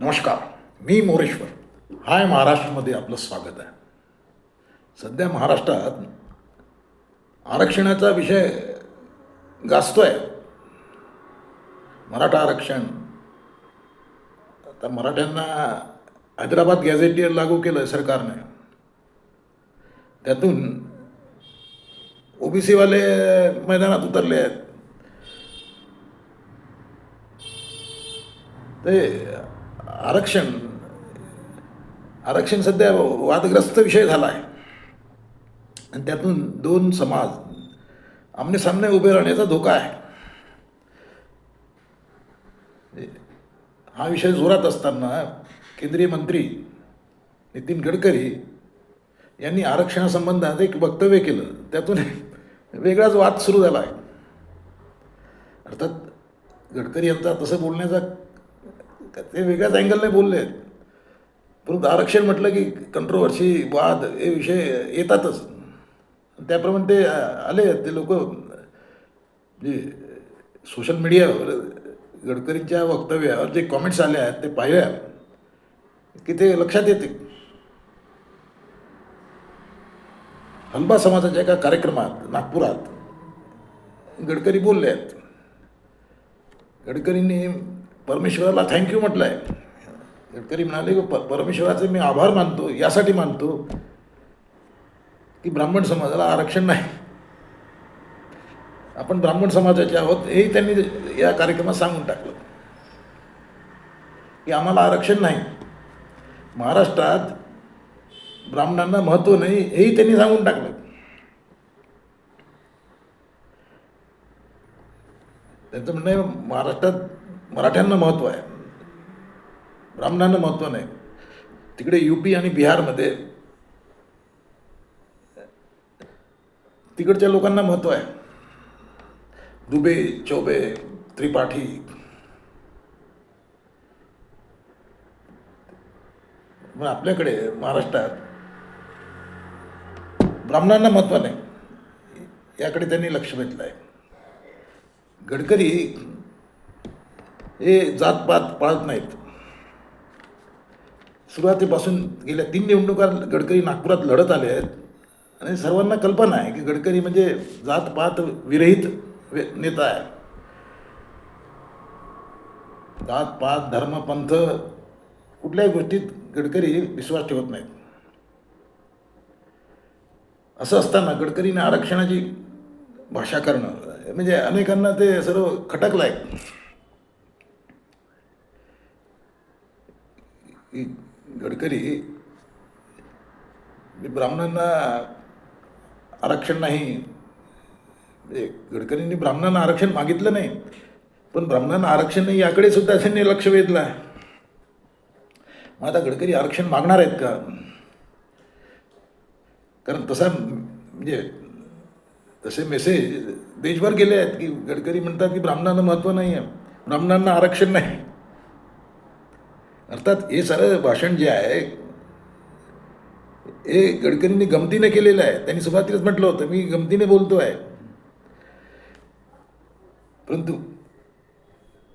नमस्कार मी मोरेश्वर. हाय महाराष्ट्रामध्ये आपलं स्वागत आहे. सध्या महाराष्ट्रात आरक्षणाचा विषय गाजतोय. मराठा आरक्षण. आता मराठ्यांना हैदराबाद गॅझेटियर लागू केलं सरकारने. त्यातून ओबीसीवाले मैदानात उतरले आहेत. ते आरक्षण आरक्षण सध्या वादग्रस्त विषय झाला आहे. आणि त्यातून दोन समाज आमने सामने उभे राहण्याचा धोका आहे. हा विषय जोरात असताना केंद्रीय मंत्री नितीन गडकरी यांनी आरक्षणासंबंधात एक वक्तव्य केलं. त्यातून वेगळाच वाद सुरू झाला आहे. अर्थात गडकरी यांचा तसं बोलण्याचा ते वेगळ्याच अँगलने बोलले. आहेत परंतु आरक्षण म्हटलं की कंट्रोवर्सी वाद हे विषय येतातच. त्याप्रमाणे ते आले ते लोक जे सोशल मीडियावर गडकरींच्या वक्तव्यावर जे कॉमेंट्स आले आहेत ते पाहिल्या की ते लक्षात येते. हलबा समाजाच्या एका कार्यक्रमात नागपुरात गडकरी बोलले आहेत. गडकरींनी परमेश्वराला थँक्यू म्हटलं आहे गडकरी म्हणाले की प परमेश्वराचे मी आभार मानतो यासाठी मानतो की ब्राह्मण समाजाला आरक्षण नाही. आपण ब्राह्मण समाजाचे आहोत हेही त्यांनी या कार्यक्रमात सांगून टाकलं. की आम्हाला आरक्षण नाही. महाराष्ट्रात ब्राह्मणांना महत्त्व नाही हेही त्यांनी सांगून टाकलं. त्यांचं म्हणणं आहे महाराष्ट्रात मराठ्यांना महत्त्व आहे. ब्राह्मणांना महत्त्व नाही. तिकडे यूपी आणि बिहारमध्ये तिकडच्या लोकांना महत्त्व आहे. दुबे चौबे त्रिपाठी पण आपल्याकडे महाराष्ट्रात ब्राह्मणांना महत्त्व नाही. याकडे त्यांनी लक्ष वेधलं आहे गडकरी हे जातपात पाळत नाहीत. सुरुवातीपासून गेल्या तीन निवडणुका गडकरी नागपुरात लढत आले आहेत. आणि सर्वांना कल्पना आहे की गडकरी म्हणजे जातपात विरहित वे- नेता आहे. जातपात धर्म पंथ कुठल्याही गोष्टीत गडकरी विश्वास ठेवत नाहीत. असं असताना गडकरीने आरक्षणाची भाषा करणं म्हणजे अनेकांना ते सर्व खटकलं आहे की गडकरी ब्राह्मणांना आरक्षण नाही म्हणजे गडकरींनी ब्राह्मणांना आरक्षण मागितलं नाही पण ब्राह्मणांना आरक्षण नाही याकडे सुद्धा त्यांनी लक्ष वेधलं आहे मग आता गडकरी आरक्षण मागणार आहेत का कारण तसा म्हणजे तसे मेसेज देशभर गेले आहेत की गडकरी म्हणतात की ब्राह्मणांना महत्त्व नाही आहे ब्राह्मणांना आरक्षण नाही अर्थात हे सारं भाषण जे आहे हे गडकरींनी गमतीने केलेलं आहे. त्यांनी सुरुवातीलाच म्हटलं होतं मी गमतीने बोलतो आहे परंतु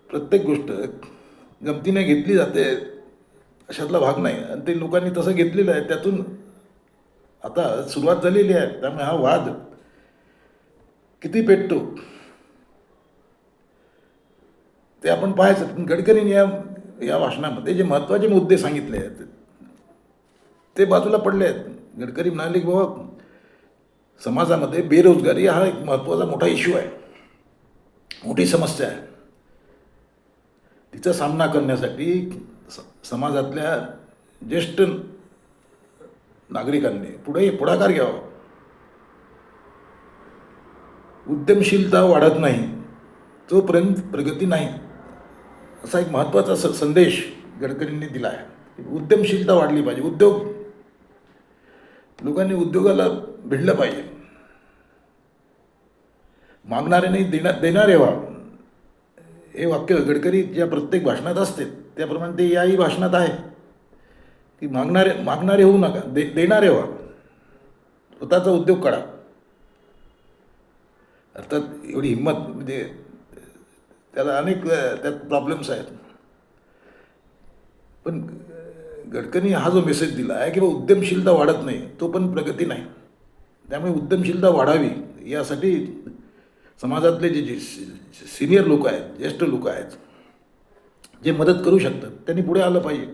प्रत्येक गोष्ट गमतीने घेतली जाते अशातला भाग नाही. आणि ते लोकांनी तसं घेतलेलं आहे त्यातून आता सुरुवात झालेली आहे. त्यामुळे हा वाद किती पेटतो ते आपण पाहायचं. पण गडकरींनी या या भाषणामध्ये जे महत्त्वाचे मुद्दे सांगितले आहेत ते बाजूला पडले आहेत. गडकरी म्हणाले की बाबा समाजामध्ये बेरोजगारी हा एक महत्त्वाचा मोठा इश्यू आहे. मोठी समस्या आहे. तिचा सामना करण्यासाठी समाजातल्या ज्येष्ठ नागरिकांनी पुढे पुढाकार घ्यावा. उद्यमशीलता वाढत नाही तोपर्यंत प्रगती नाही. असा एक महत्त्वाचा स संदेश गडकरींनी दिला आहे. उद्यमशीलता वाढली पाहिजे. उद्योग. लोकांनी उद्योगाला भिडलं पाहिजे. मागणाऱ्याने देणार देणारे व्हा हे वाक्य गडकरी ज्या प्रत्येक भाषणात असते त्याप्रमाणे ते याही भाषणात आहे. की मागणारे मागणारे होऊ नका. दे देणारे व्हा स्वतःचा उद्योग काढा. अर्थात एवढी हिंमत म्हणजे त्याला अनेक त्यात प्रॉब्लेम्स आहेत. पण गडकरी हा जो मेसेज दिला आहे की बा उद्यमशीलता वाढत नाही तो पण प्रगती नाही. त्यामुळे उद्यमशीलता वाढावी यासाठी समाजातले जे जे सिनियर लोक आहेत ज्येष्ठ लोक आहेत जे मदत करू शकतात त्यांनी पुढे आलं पाहिजे.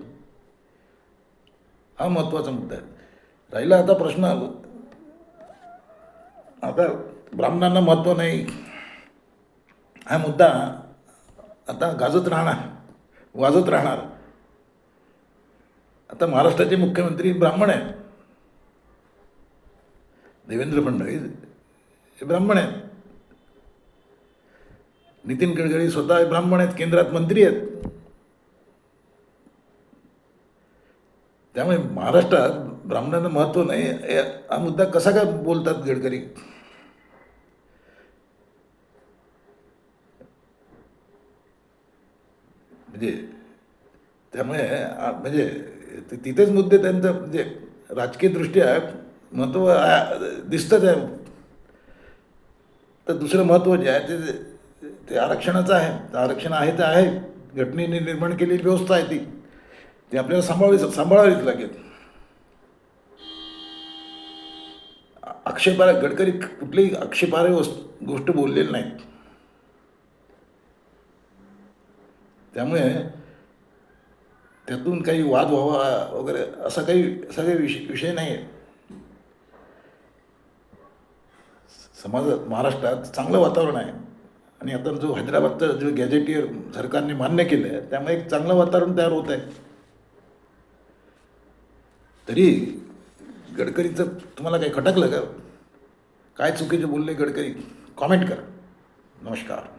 हा महत्त्वाचा मुद्दा आहे. राहिला आता प्रश्न आता ब्राह्मणांना महत्त्व नाही. हा मुद्दा आता गाजत राहणार वाजत राहणार. आता महाराष्ट्राचे मुख्यमंत्री ब्राह्मण आहेत. देवेंद्र फडणवीस हे ब्राह्मण आहेत. नितीन गडकरी स्वतः ब्राह्मण आहेत केंद्रात मंत्री आहेत. त्यामुळे महाराष्ट्रात ब्राह्मणांना महत्त्व नाही हा मुद्दा कसा काय बोलतात गडकरी? म्हणजे त्यामुळे म्हणजे ते- तिथेच मुद्दे त्यांचं म्हणजे राजकीय दृष्ट्या महत्त्व दिसतंच आहे तर दुसरं महत्त्व जे आहे ते ते आरक्षणाचं आहे. आरक्षण आहे ते आहे. घटनेने निर्माण केलेली व्यवस्था आहे ती. ती आपल्याला सांभाळावी सांभाळावीच लागेल. आ- आक्षेपार्ह गडकरी कुठलीही आक्षेपार्ह गोष्ट बोललेली नाहीत. त्यामुळे त्यातून काही वाद व्हावा वगैरे असा काही असा काही विषय विषय नाही आहे समाजात महाराष्ट्रात चांगलं वातावरण आहे. आणि आता जो हैदराबादचं जो गॅजेटियर सरकारने मान्य केलं आहे त्यामुळे एक चांगलं वातावरण तयार होत आहे. तरी गडकरीचं तुम्हाला काही खटकलं का? काय चुकीचे बोलले गडकरी? कॉमेंट करा. नमस्कार.